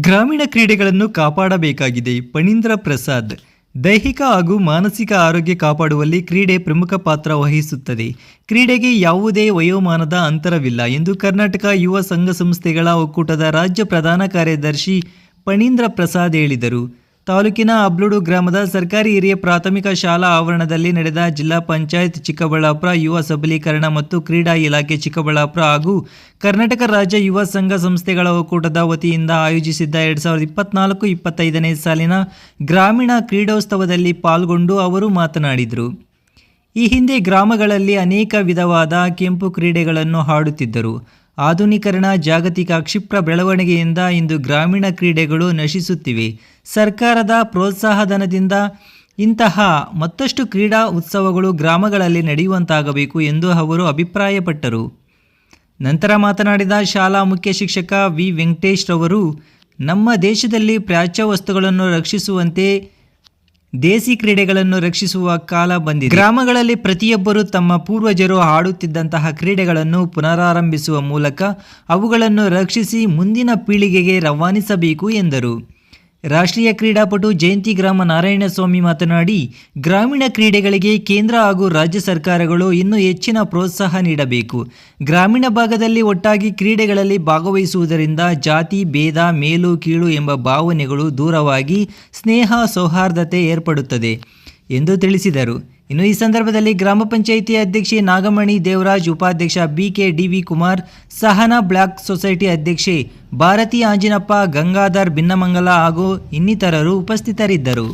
ಗ್ರಾಮೀಣ ಕ್ರೀಡೆಗಳನ್ನು ಕಾಪಾಡಬೇಕಾಗಿದೆ ಪಣೀಂದ್ರ ಪ್ರಸಾದ್. ದೈಹಿಕ ಹಾಗೂ ಮಾನಸಿಕ ಆರೋಗ್ಯ ಕಾಪಾಡುವಲ್ಲಿ ಕ್ರೀಡೆ ಪ್ರಮುಖ ಪಾತ್ರ ವಹಿಸುತ್ತದೆ. ಕ್ರೀಡೆಗೆ ಯಾವುದೇ ವಯೋಮಾನದ ಅಂತರವಿಲ್ಲ ಎಂದು ಕರ್ನಾಟಕ ಯುವ ಸಂಘ ಸಂಸ್ಥೆಗಳ ಒಕ್ಕೂಟದ ರಾಜ್ಯ ಪ್ರಧಾನ ಕಾರ್ಯದರ್ಶಿ ಪಣೀಂದ್ರ ಪ್ರಸಾದ್ ಹೇಳಿದರು. ತಾಲೂಕಿನ ಅಬ್ಲುಡು ಗ್ರಾಮದ ಸರ್ಕಾರಿ ಹಿರಿಯ ಪ್ರಾಥಮಿಕ ಶಾಲಾ ಆವರಣದಲ್ಲಿ ನಡೆದ ಜಿಲ್ಲಾ ಪಂಚಾಯತ್ ಚಿಕ್ಕಬಳ್ಳಾಪುರ ಯುವ ಸಬಲೀಕರಣ ಮತ್ತು ಕ್ರೀಡಾ ಇಲಾಖೆ ಚಿಕ್ಕಬಳ್ಳಾಪುರ ಹಾಗೂ ಕರ್ನಾಟಕ ರಾಜ್ಯ ಯುವ ಸಂಘ ಸಂಸ್ಥೆಗಳ ಒಕ್ಕೂಟದ ವತಿಯಿಂದ ಆಯೋಜಿಸಿದ್ದ ಎರಡು ಸಾವಿರದ ಇಪ್ಪತ್ನಾಲ್ಕು ಇಪ್ಪತ್ತೈದನೇ ಸಾಲಿನ ಗ್ರಾಮೀಣ ಕ್ರೀಡೋತ್ಸವದಲ್ಲಿ ಪಾಲ್ಗೊಂಡು ಅವರು ಮಾತನಾಡಿದರು. ಈ ಹಿಂದೆ ಗ್ರಾಮಗಳಲ್ಲಿ ಅನೇಕ ವಿಧವಾದ ಕೆಂಪು ಕ್ರೀಡೆಗಳನ್ನು ಆಡುತ್ತಿದ್ದರು ಆಧುನೀಕರಣ ಜಾಗತಿಕ ಕ್ಷಿಪ್ರ ಬೆಳವಣಿಗೆಯಿಂದ ಇಂದು ಗ್ರಾಮೀಣ ಕ್ರೀಡೆಗಳು ನಶಿಸುತ್ತಿವೆ. ಸರ್ಕಾರದ ಪ್ರೋತ್ಸಾಹಧನದಿಂದ ಇಂತಹ ಮತ್ತಷ್ಟು ಕ್ರೀಡಾ ಉತ್ಸವಗಳು ಗ್ರಾಮಗಳಲ್ಲಿ ನಡೆಯುವಂತಾಗಬೇಕು ಎಂದು ಅವರು ಅಭಿಪ್ರಾಯಪಟ್ಟರು. ನಂತರ ಮಾತನಾಡಿದ ಶಾಲಾ ಮುಖ್ಯ ಶಿಕ್ಷಕ ವಿ. ವೆಂಕಟೇಶ್ ರವರು ನಮ್ಮ ದೇಶದಲ್ಲಿ ಪ್ರಾಚ್ಯ ವಸ್ತುಗಳನ್ನು ರಕ್ಷಿಸುವಂತೆ ದೇಸಿ ಕ್ರೀಡೆಗಳನ್ನು ರಕ್ಷಿಸುವ ಕಾಲ ಬಂದಿದೆ. ಗ್ರಾಮಗಳಲ್ಲಿ ಪ್ರತಿಯೊಬ್ಬರು ತಮ್ಮ ಪೂರ್ವಜರು ಆಡುತ್ತಿದ್ದಂತಹ ಕ್ರೀಡೆಗಳನ್ನು ಪುನರಾರಂಭಿಸುವ ಮೂಲಕ ಅವುಗಳನ್ನು ರಕ್ಷಿಸಿ ಮುಂದಿನ ಪೀಳಿಗೆಗೆ ರವಾನಿಸಬೇಕು ಎಂದರು. ರಾಷ್ಟ್ರೀಯ ಕ್ರೀಡಾಪಟು ಜಯಂತಿ ಗ್ರಾಮ ನಾರಾಯಣಸ್ವಾಮಿ ಮಾತನಾಡಿ, ಗ್ರಾಮೀಣ ಕ್ರೀಡೆಗಳಿಗೆ ಕೇಂದ್ರ ಹಾಗೂ ರಾಜ್ಯ ಸರ್ಕಾರಗಳು ಇನ್ನೂ ಹೆಚ್ಚಿನ ಪ್ರೋತ್ಸಾಹ ನೀಡಬೇಕು. ಗ್ರಾಮೀಣ ಭಾಗದಲ್ಲಿ ಒಟ್ಟಾಗಿ ಕ್ರೀಡೆಗಳಲ್ಲಿ ಭಾಗವಹಿಸುವುದರಿಂದ ಜಾತಿ, ಭೇದ, ಮೇಲು, ಕೀಳು ಎಂಬ ಭಾವನೆಗಳು ದೂರವಾಗಿ ಸ್ನೇಹ, ಸೌಹಾರ್ದತೆ ಏರ್ಪಡುತ್ತದೆ ಎಂದು ತಿಳಿಸಿದರು. ಇನ್ನು ಈ ಸಂದರ್ಭದಲ್ಲಿ ಗ್ರಾಮ ಪಂಚಾಯಿತಿ ಅಧ್ಯಕ್ಷೆ ನಾಗಮಣಿ ದೇವರಾಜ್, ಉಪಾಧ್ಯಕ್ಷ B K D V Kumar, Sahana block society ಅಧ್ಯಕ್ಷೆ ಭಾರತಿ ಆಂಜಿನಪ್ಪ, ಗಂಗಾಧರ್ ಭಿನ್ನಮಂಗಲ ಹಾಗೂ ಇನ್ನಿತರರು ಉಪಸ್ಥಿತರಿದ್ದರು.